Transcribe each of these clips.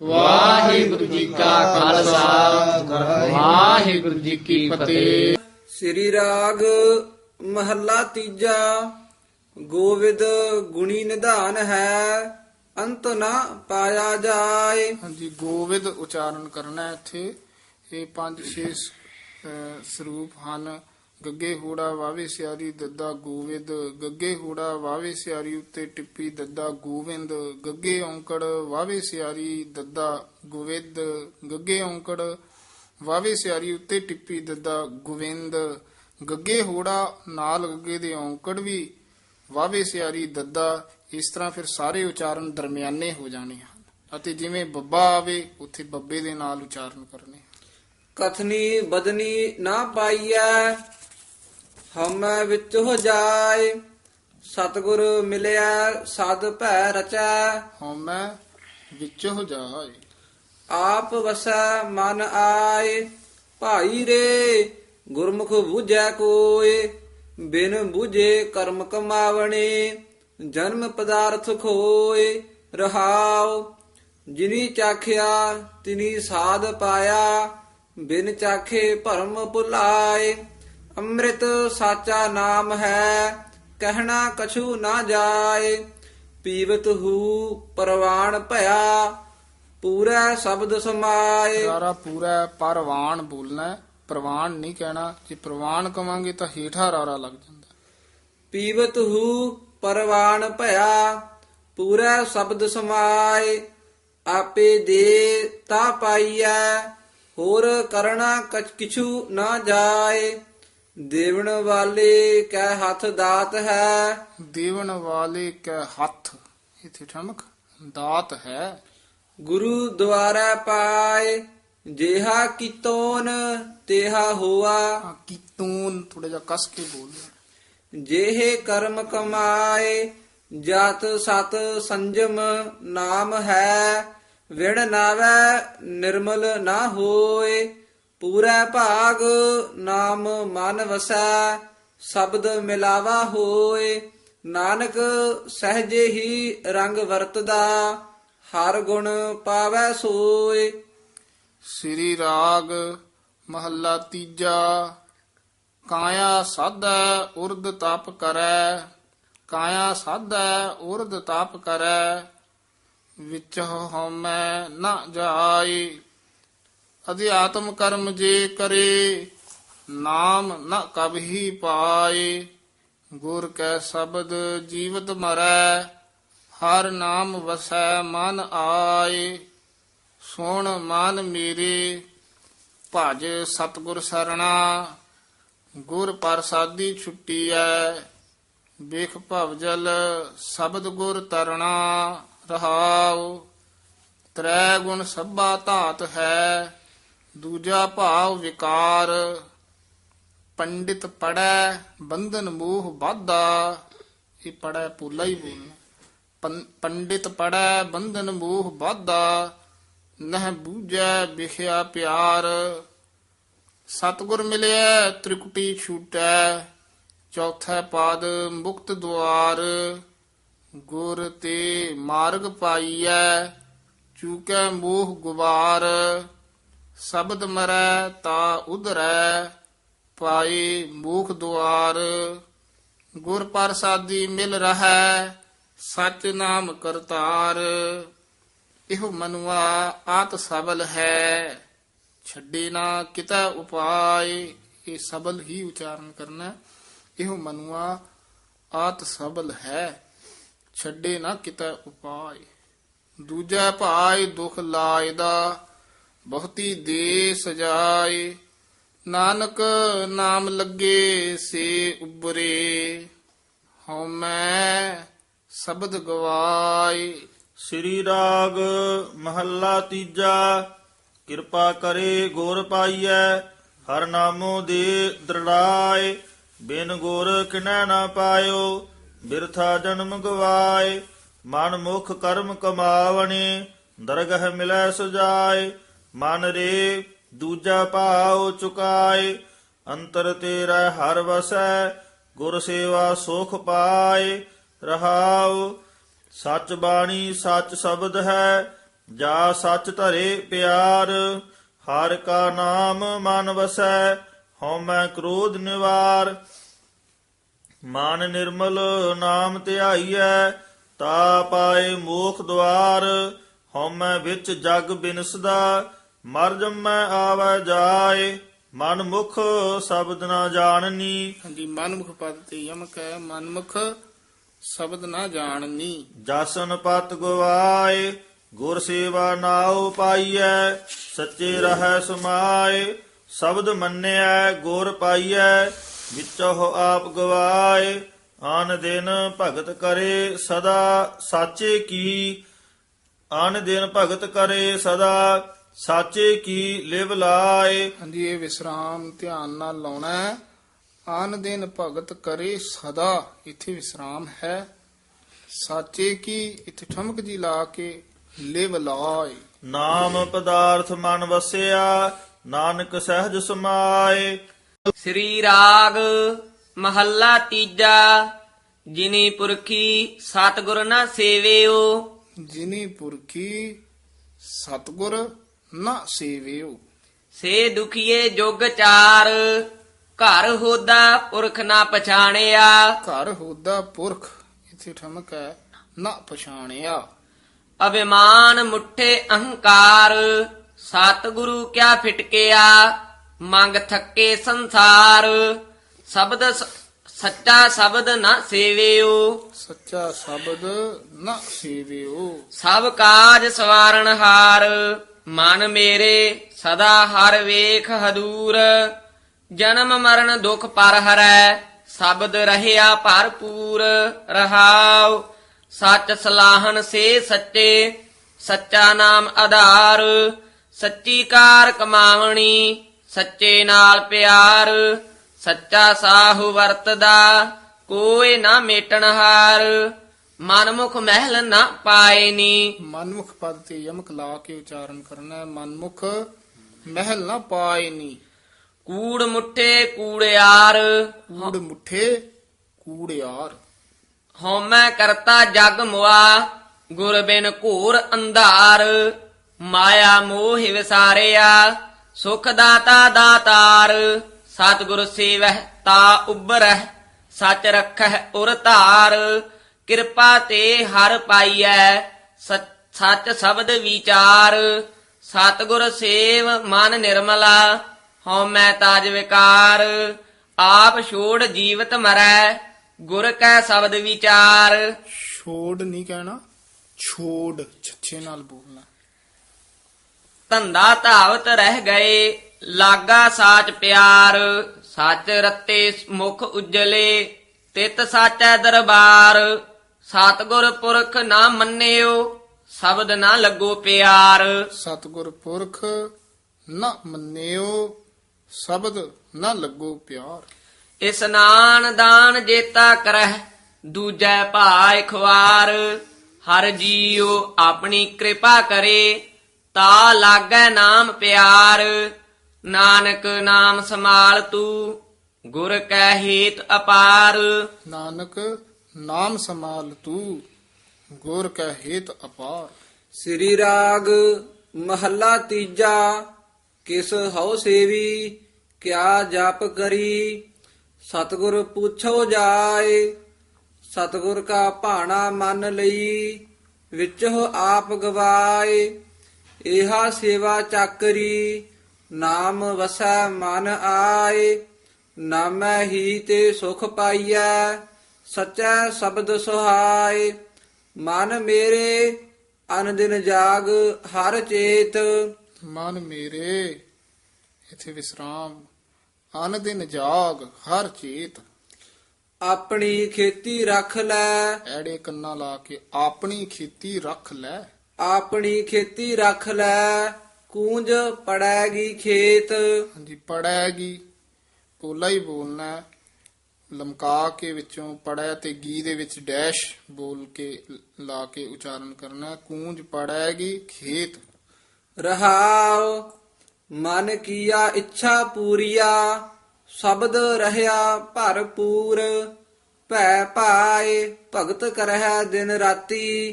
ਵਾਹਿਗੁਰੂ ਜੀ ਕਾ ਖਾਲਸਾ। ਵਾਹਿਗੁਰੂ ਜੀ ਕੀ ਫਤਿਹ। ਸ੍ਰੀ ਰਾਗ ਮਹੱਲਾ ਤੀਜਾ। ਗੋਵਿੰਦ ਗੁਣੀ ਨਿਧਾਨ ਹੈ ਅੰਤ ਨਾ ਪਾਇਆ ਜਾਏ। ਹਾਂਜੀ ਗੋਵਿੰਦ ਉਚਾਰਨ ਕਰਨਾ ਹੈ ਇੱਥੇ। ਇਹ ਪੰਜ ਛੇ ਸਰੂਪ ਹਨ। ਗੱਗੇ ਹੂੜਾ ਵਾਵੇ ਸਿਆਰੀ ਦੱਦਾ ਗੋਵਿੰਦ, ਗੱਗੇ ਹੂੜਾ ਵਾਵੇ ਸਿਆਰੀ ਉੱਤੇ ਟਿੱਪੀ ਦੱਦਾ ਗੋਵਿੰਦ, ਗੱਗੇ ਔਂਕੜ ਵਾਵੇ ਸਿਆਰੀ ਦੱਦਾ ਗੋਵਿੰਦ, ਗੱਗੇ ਔਂਕੜ ਵਾਵੇ ਸਿਆਰੀ ਉੱਤੇ ਟਿੱਪੀ ਦੱਦਾ ਗੋਵਿੰਦ, ਗੱਗੇ ਹੂੜਾ ਨਾਲ ਗੱਗੇ ਦੇ ਔਂਕੜ ਵੀ ਵਾਵੇ ਸਿਆਰੀ ਦੱਦਾ। ਇਸ ਤਰ੍ਹਾਂ ਫਿਰ ਸਾਰੇ ਉਚਾਰਨ ਦਰਮਿਆਨੇ ਹੋ ਜਾਣੇ ਹਨ ਅਤੇ ਜਿਵੇਂ ਬੱਬਾ ਆਵੇ, ਉੱਥੇ ਬੱਬੇ ਦੇ ਨਾਲ ਉਚਾਰਨ ਕਰਨੇ ਕਥਨੀ ਬਦਨੀ ਨਾ ਪਾਈਐ ਹਮੈ ਵਿੱਚ ਹੋ ਜਾਏ ਸਤਿਗੁਰ ਮਿਲਿਆ ਸਦ ਭੈ ਰਚੈ। ਹਉਮੈ ਵਿੱਚ ਹੋ ਜਾਏ। ਆਪ ਵਸੈ ਮਨ ਆਏ ਭਾਈ ਰੇ ਗੁਰਮੁਖ ਬੂਝੈ ਕੋਏ। ਬਿਨ ਬੂਝੇ ਕਰਮ ਕਮਾਵਣੇ ਜਨਮ ਪਦਾਰਥ ਖੋਏ ਰਹਾਉ। ਜਿਨੀ ਚਾਖਿਆ ਤਿਨੀ ਸਾਧ ਪਾਇਆ ਬਿਨ ਚਾਖੇ ਭਰਮ ਭੁਲਾਏ। ਅੰਮ੍ਰਿਤ ਸਾਚਾ ਨਾਮ ਹੈ ਕਹਿਣਾ ਕਛੂ ਨਾ ਜਾਏ। ਪੀਵਤ ਹੂ ਪਰਵਾਣ ਭਇਆ ਪੂਰਾ ਸ਼ਬਦ ਸਮਾਏ। ਸਾਰਾ ਪੂਰਾ ਪਰਵਾਨ ਬੋਲਣਾ ਪ੍ਰਵਾਨ ਨਹੀਂ ਕਹਿਣਾ। ਜੇ ਪ੍ਰਵਾਨ ਕਵਾਂਗੇ ਤਾਂ ਹੀਠਾ ਰਾਰਾ ਲੱਗ ਜਾਂਦਾ। ਪੀਵਤ ਹੂ ਪਰਵਾਣ ਭਇਆ ਪੂਰਾ ਸ਼ਬਦ ਸਮਾਏ। ਆਪੇ ਦੇ ਤਾ ਪਾਈਐ ਹੋਰ ਕਰਣਾ ਕਛ ਕਿਛੂ ਨਾ ਜਾਏ। ਦੇਵਣ ਵਾਲੇ ਕੈ ਹੱਥ ਦਾਤ ਹੈ। ਦੇਵਨ ਵਾਲੇ ਕੈ ਹੱਥ ਇਥੇ ਠਮਕ ਦਾਤ ਹੈ। ਗੁਰੂ ਦੁਆਰਾ ਪਾਏ ਜਿਹਾ ਕੀਤੋਨ ਤੇਹਾ ਹੋਆ। ਆ ਕੀਤੂਨ ਥੋੜਾ ਜਿਹਾ ਕਸ ਕੇ ਬੋਲਣਾ ਜਿਹੇ ਕਰਮ ਕਮਾਏ ਜਤ ਸਤ ਸੰਜਮ ਨਾਮ ਹੈ। ਵਿਣ ਨਾਵੈ ਨਿਰਮਲ ਨਾ ਹੋਏ। ਪੂਰਾ ਭਾਗ ਨਾਮ ਮਨ ਵਸੈ, ਸ਼ਬਦ ਮਿਲਾਵਾ ਹੋਏ, ਨਾਨਕ ਸਹਜੇ ਹੀ ਰੰਗ ਵਰਤਦਾ, ਹਰ ਗੁਣ ਪਾਵੈ ਸੋਏ। ਸ੍ਰੀ ਰਾਗ ਮਹੱਲਾ ਤੀਜਾ, ਕਾਇਆ ਸਾਧੈ ਉਰਦ ਤਪ ਕਰੈ, ਕਾਇਆ ਸਾਧੈ ਉਰਦ ਤਪ ਕਰੈ ਵਿੱਚ ਹਉਮੈ ਨਾ ਜਾਏ। ਅਧਿਆਤਮ ਕਰਮ ਜੇ ਕਰੇ, ਨਾਮ ਨ ਕਬਹੀ ਪਾਏ। ਗੁਰ ਕੈ ਸ਼ਬਦ ਜੀਵਤ ਮਰੈ, ਹਰ ਨਾਮ ਵਸੈ ਮਨ ਆਏ। ਸੁਣ ਮਨ ਮੇਰੇ, ਭਜ ਸਤਗੁਰ ਸਰਣਾ। ਗੁਰ ਪ੍ਰਸਾਦੀ ਛੁੱਟੀ ਐ ਵੇਖ ਭਵਜਲ ਸ਼ਬਦ ਗੁਰ ਤਰਣਾ ਰਹਾਉ। ਤ੍ਰੈ ਗੁਣ ਸਭਾ ਧਾਤ ਹੈ ਦੂਜਾ ਭਾਵ ਵਿਕਾਰ। ਪੰਡਿਤ ਪੜੈ, ਬੰਧਨ ਮੋਹ ਬਾਧਾ ਇਹ ਪੜੈ ਪੂਲਾ ਹੀ ਬੋਲਣਾ। ਪੰਡਿਤ ਪੜੈ, ਬੰਧਨ ਮੋਹ ਬਾਧਾ ਨਹਿ ਬੂਝੈ, ਵਿਖਿਆ ਪਿਆਰ। ਸਤਗੁਰ ਮਿਲਿਆ ਤ੍ਰਿਕੁਟੀ ਛੂਟੈ। ਚੌਥਾ ਪਾਦ, ਮੁਕਤ ਦੁਆਰ। ਗੁਰ ਤੇ ਮਾਰਗ ਪਾਈਐ, ਚੂਕੈ ਮੋਹ ਗੁਬਾਰ। ਸ਼ਬਦ ਮਰੈ ਤਾ ਉਧਰੈ ਪਾਏ ਮੂਖ ਦੁਆਰ। ਗੁਰ ਪ੍ਰਸਾਦੀ ਮਿਲ ਰਹੈ, ਸਚ ਨਾਮ ਕਰਤਾਰ। ਇਹੋ ਮਨੁਆ ਆਤ ਸਬਲ ਹੈ, ਛੱਡੇ ਨਾ ਕਿਤਾ ਉਪਾਏ। ਇਹ ਸਬਲ ਹੀ ਉਚਾਰਨ ਕਰਨਾ ਇਹੋ ਮਨੁਆ ਆਤ ਸਬਲ ਹੈ, ਛੱਡੇ ਨਾ ਕਿਤਾ ਉਪਾਏ। ਦੂਜਾ ਭਾਈ ਦੁਖ ਲਾਇਦਾ ਬਹੁਤੀ ਦੇ ਸਜਾਏ, ਨਾਨਕ ਨਾਮ ਲੱਗੇ ਸੇ ਉਬਰੇ ਹਉਮੈ ਸ਼ਬਦ ਗਵਾਏ। ਸ੍ਰੀ ਰਾਗ ਮਹੱਲਾ ਤੀਜਾ, ਕਿਰਪਾ ਕਰੇ ਗੁਰ ਪਾਈਐ, ਹਰ ਨਾਮੋ ਦੇ ਦ੍ਰਿੜਾਏ। ਬਿਨ ਗੁਰ ਕਿਨੈ ਨਾ ਪਾਇਓ, ਬਿਰਥਾ ਜਨਮ ਗਵਾਏ। ਮਨ ਮੁਖ ਕਰਮ ਕਮਾਵਣੇ, ਦਰਗਹ ਮਿਲੈ ਸੁਜਾਏ। ਮਨ ਰੇ ਦੂਜਾ ਭਾਉ ਚੁਕਾਏ, ਅੰਤਰ ਤੇਰਾ ਹਰ ਵਸੈ, ਗੁਰ ਸੇਵਾ ਸੁਖ ਪਾਏ, ਰਹਾਉ। ਸਚ ਬਾਣੀ ਸਚ ਸ਼ਬਦ ਹੈ, ਜਾ ਸਚ ਧਰੇ ਪਿਆਰ। ਹਰ ਕਾ ਨਾਮ ਮਨ ਵਸੈ, ਹਉਮੈ ਕ੍ਰੋਧ ਨਿਵਾਰ। ਮਨ ਨਿਰਮਲ ਨਾਮ ਧਿਆਈਐ, ਤਾ ਪਾਏ ਮੋਖ ਦੁਆਰ। ਹਉਮੈ ਵਿੱਚ ਜਗ ਬਿਨਸਦਾ ਮਰ ਜੰਮੈ ਆਵੈ ਜਾਏ ਮਨ ਮੁਖ ਸ਼ਬਦ ਨਾ ਜਾਣਨੀ। ਹਾਂਜੀ ਮਨਮੁਖ ਪਦ ਤੇ ਯਮਕ ਹੈ ਮਨਮੁਖ ਸ਼ਬਦ ਨਾ ਜਾਣਨੀ। ਜਸਨ ਪਤ ਗਵਾਏ ਗੁਰ ਸੇਵਾ ਨਾਉ ਪਾਈਐ ਸੱਚੇ ਰਹੈ ਸਮਾਏ ਸ਼ਬਦ ਮੰਨਿਐ ਗੁਰ ਪਾਈਐ ਵਿੱਚੋ ਆਪ ਗਵਾਏ ਆਨ ਦਿਨ ਭਗਤ ਕਰੇ ਸਦਾ ਸਾਚੇ ਕੀ? ਆਨ ਦਿਨ ਭਗਤ ਕਰੇ ਸਦਾ ਸਾਚੇ ਕੀ ਲਿਵ ਲਾਏ? ਹਾਂਜੀ ਇਹ ਵਿਸਰਾਮ ਧਿਆਨ ਨਾਲ ਲਾਉਣਾ ਹੈ। ਆਨ ਦਿਨ ਭਗਤ ਕਰੇ ਸਦਾ ਇੱਥੇ ਵਿਸਰਾਮ ਹੈ। ਸਾਚੇ ਕੀ ਇੱਥੇ ਠਮਕ ਜੀ ਲਾ ਕੇ ਲਿਵ ਲਾਏ। ਨਾਮ ਪਦਾਰਥ ਮਨ ਵਸਿਆ ਨਾਨਕ ਸਹਿਜ ਸਮਾਏ। ਸ੍ਰੀ ਰਾਗ ਮਹੱਲਾ ਤੀਜਾ ਜਿਨੀ ਪੁਰਖੀ ਸਤਿਗੁਰ ਨਾ ਸੇਵਿਓ। ਜਿਨੀ ਪੁਰਖੀ ਸਤਗੁਰ ਨਾ ਸੇਵਿਓ। ਸੇ ਦੁਖੀਏ ਜੁਗ ਚਾਰ ਘਰ ਹੋਦਾ ਪੁਰਖ ਨਾ ਪਛਾਣਿਆ। ਘਰ ਹੋਦਾ ਪੁਰਖ ਇੱਥੇ ਠਮਕ ਹੈ ਨਾ ਪਛਾਣਿਆ। ਅਭਿਮਾਨ ਮੁੱਠੇ ਅਹੰਕਾਰ ਸਤਿਗੁਰੂ ਕਿਆ ਫਿਟਕਿਆ? ਮੰਗ ਥੱਕੇ ਸੰਸਾਰ ਸ਼ਬਦ ਸੱਚਾ ਸ਼ਬਦ ਨਾ ਸੇਵਿਓ। ਸੱਚਾ ਸ਼ਬਦ ਨਾ ਸੇਵਿਓ। ਸਭ ਕਾਜ ਸਵਾਰਨ ਹਾਰ ਮਨ ਮੇਰੇ ਸਦਾ ਹਰ ਵੇਖ ਹਦੂਰ, ਜਨਮ ਮਰਨ ਦੁਖ ਪਰ ਹਰੈ, ਸ਼ਬਦ ਰਹਿਆ ਭਰਪੂਰ, ਰਹਾਉ, ਸੱਚ ਸਲਾਹਨ ਸੇ ਸੱਚੇ, ਸੱਚਾ ਨਾਮ ਆਧਾਰ, ਸੱਚੀ ਕਾਰ ਕਮਾਵਣੀ, ਸੱਚੇ ਨਾਲ ਪਿਆਰ, ਸੱਚਾ ਸਾਹੂ ਵਰਤਦਾ, ਕੋਈ ਨਾ ਮੇਟਣਹਾਰ ਮਨਮੁਖ ਮਹਿਲ ਨਾ ਪਾਏ ਨੀ ਮਨਮੁਖ ਪਦ ਤੇ ਯਮਕ ਲਾ ਕੇ ਉਚਾਰਨ ਕਰਨਾ ਹੈ। ਮਨਮੁਖ ਮਹਿਲ ਨਾ ਪਾਏ ਨੀ ਕੂੜ ਮੁੱਠੇ ਕੂੜਿਆਰ। ਕੂੜ ਮੁੱਠੇ ਕੂੜਿਆਰ। ਹਉਮੈ ਕਰਤਾ ਜਗ ਮੁਆ ਗੁਰ ਬਿਨ ਘੋਰ ਅੰਧਾਰ। ਮਾਇਆ ਮੋਹ ਵਿਸਾਰਿਆ ਸੁਖ ਦਾਤਾ ਦਾਤਾਰ। ਸਤਿਗੁਰ ਸੇਵਹਿ ਤਾ ਉਬਰਹਿ ਸਚ ਰਖਹਿ ਉਰ ਧਾਰ। ਕਿਰਪਾ ਤੇ ਹਰ ਪਾਈਐ। ਸਚ- ਸ਼ਬਦ ਵਿਚਾਰ ਸਤਿਗੁਰ ਸੇਵ ਮਨ ਨਿਰਮਲਾ ਹਉਮੈ ਤਾਜ ਵਿਕਾਰ। ਆਪ ਛੋੜ ਜੀਵਤ ਮਰੈ ਗੁਰ ਕੈ ਸ਼ਬਦ ਵਿਚਾਰ। ਛੋੜ ਨਹੀਂ ਕਹਿਣਾ ਛੋੜ ਛੱਛੇ ਨਾਲ ਬੋਲਣਾ। ਧੰਦਾ ਧਾਵਤ ਰਹਿ ਗਏ ਲਾਗਾ ਸਾਚ ਪਿਆਰ। ਸੱਚ ਰਤੇ ਮੁਖ ਉਜਲੇ ਤਿਤ ਸਾਚੈ ਦਰਬਾਰ। ਸਤਿਗੁਰ ਪੁਰਖ ਨਾ ਮੰਨਿਓ ਸ਼ਬਦ ਨਾ ਲੱਗੋ ਪਿਆਰ। ਸਤਿਗੁਰ ਪੁਰਖ ਨਾ ਮੰਨਿਓ ਸ਼ਬਦ ਨਾ ਲੱਗੋ ਪਿਆਰ। ਇਸਨਾਨ ਦਾਨ ਜੇਤਾ ਕਰਹਿ ਦੂਜੈ ਭਾਇ ਖਵਾਰ ਹਰ ਜੀਉ ਆਪਣੀ ਕਿਰਪਾ ਕਰੇ ਤਾ ਲਾਗੈ ਨਾਮ ਪਿਆਰ। ਨਾਨਕ ਨਾਮ ਸਮਾਲ ਤੂੰ ਗੁਰ ਕੈ ਹੇਤ ਅਪਾਰ। ਨਾਨਕ ਨਾਮ ਸਮਾਲ ਤੂੰ, ਗੁਰ ਕੈ ਹੇਤ ਅਪਾਰ। ਸ੍ਰੀ ਰਾਗ ਮਹੱਲਾ ਤੀਜਾ, ਕਿਸ ਹਉ ਸੇਵੀ, ਕਿਆ ਜਪ ਕਰੀ, ਸਤਿਗੁਰ ਪੁੱਛੋ ਜਾਏ, ਸਤਿਗੁਰ ਕਾ ਭਾਣਾ ਮੰਨ ਲਈ, ਵਿੱਚੋ ਆਪ ਗਵਾਏ ਇਹਾ ਸੇਵਾ ਚਾਕਰੀ, ਨਾਮ ਵਸੈ ਮਨ ਆਏ, ਨਾਮੈ ਹੀ ਤੇ ਸੁਖ ਪਾਈਐ ਸਚੈ ਸ਼ਬਦ ਸੁਹਾਏ ਮਨ ਮੇਰੇ ਅਨ ਦਿਨ ਜਾਗ ਹਰ ਚੇਤ। ਮਨ ਮੇਰੇ ਇਥੇ ਵਿਸਰਾਮ। ਅਨ ਦਿਨ ਜਾਗ ਹਰ ਚੇਤ। ਆਪਣੀ ਖੇਤੀ ਰੱਖ ਲੈ। ਐੜੇ ਕੰਨਾ ਲਾ ਕੇ ਆਪਣੀ ਖੇਤੀ ਰੱਖ ਲੈ। ਆਪਣੀ ਖੇਤੀ ਰੱਖ ਲੈ ਕੂੰਜ ਪੜੈਗੀ ਖੇਤ। ਹਾਂਜੀ ਪੜੈਗੀ ਪੋਲਾ ਹੀ ਬੋਲਣਾ। ਲਮਕਾ ਕੇ ਵਿੱਚੋਂ ਪੜੈ ਤੇ ਗੀ ਦੇ ਵਿੱਚ ਡੈਸ਼ ਬੋਲ ਕੇ ਲਾ ਕੇ ਉਚਾਰਨ ਕਰਨਾ ਹੈ। ਕੂੰਜ ਪੜੈਗੀ ਖੇਤ ਰਹਾਉ, ਮਨ ਕੀਆ ਇੱਛਾ ਪੂਰੀਆ, ਸ਼ਬਦ ਰਹਿਆ ਭਰਪੂਰ ਭੈ ਪਾਏ ਭਗਤ ਕਰਹਿ ਦਿਨ ਰਾਤੀ,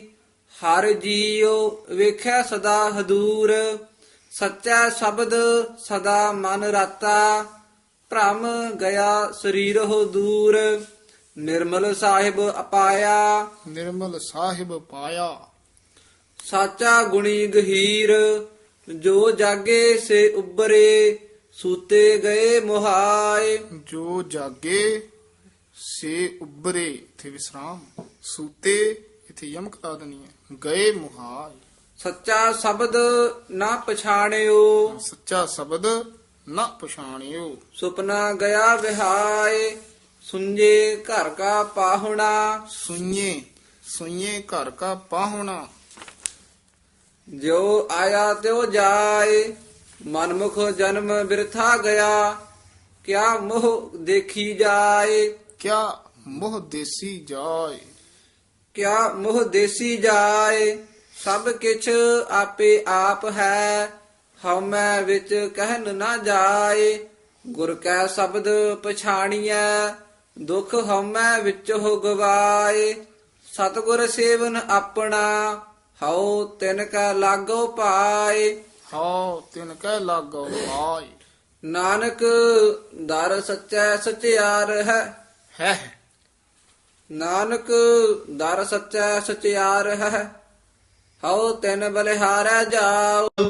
ਹਰ ਜੀਉ ਵੇਖਿਆ ਸਦਾ ਹਦੂਰ ਸੱਚਾ ਸ਼ਬਦ ਸਦਾ ਮਨ ਰਾਤਾ ਭ੍ਰਮ ਗਿਆ ਸਰੀਰ ਹੋ ਦੂਰ ਨਿਰਮਲ ਸਾਹਿਬ ਅਪਾਇਆ। ਨਿਰਮਲ ਸਾਹਿਬ ਪਾਇਆ। ਸਾਚਾ ਗੁਣੀ ਗਹੀਰ ਜੋ ਜਾਗੇ ਸੇ ਉਬਰੇ ਸੂਤੇ ਗਏ ਮੁਹਾਏ। ਜੋ ਜਾਗੇ ਸੇ ਉਬਰੇ ਇਥੇ ਵਿਸਰਾਮ ਸੂਤੇ ਇਥੇ ਯਮਕ ਹੈ ਗਏ ਮੁਹਾਲ ਸੱਚਾ ਸ਼ਬਦ ਨਾ ਪਛਾਣਿਓ। ਸੱਚਾ ਸ਼ਬਦ ਨਾ ਪਛਾਣਿਓ। ਸੁਪਨਾ ਗਿਆ ਵਿਹਾਏ ਸੁੰਜੇ ਘਰ ਕਾ ਪਾਹੁਣਾ। ਸੁਈਏ ਸੁਈਏ ਘਰ ਕਾ ਪਾਹੁਣਾ। ਜੋ ਆਇਆ ਤਿਉ ਜਾਏ ਮਨਮੁਖ ਜਨਮ ਬਿਰਥਾ ਗਿਆ। ਕਿਆ ਮੋਹ ਦੇਖੀ ਜਾਏ। ਕਿਆ ਮੋਹ ਦੇਸੀ ਜਾਏ। ਕਿਆ ਮੋਹ ਦੇਸੀ ਜਾਏ ਸਭ ਕਿਛ ਆਪੇ ਆਪ ਹੈ। ਹਉਮੈ ਵਿੱਚ ਕਹਿਨ ਨਾ ਜਾਏ ਗੁਰ ਕੈ ਸ਼ਬਦ ਪਛਾਣੀਐ ਦੁਖ ਹਉਮੈ ਵਿੱਚ ਹੋ ਗਵਾਏ। ਸਤਿਗੁਰ ਸੇਵਨ ਆਪਣਾ ਹਉ ਤਿਨ ਕੈ ਲਾਗੋ ਪਾਏ। ਹਉ ਤਿਨ ਕਹਿ ਲਾਗੋ ਆਏ ਨਾਨਕ ਦਰ ਸੱਚੈ ਸਚਿਆਰ ਹੈ। ਹੈ। ਨਾਨਕ ਦਰ ਸੱਚੈ ਸਚਿਆਰ ਹੈ। ਹਉ ਤਿਨ ਬਲਿਹਾਰੈ ਜਾਉ।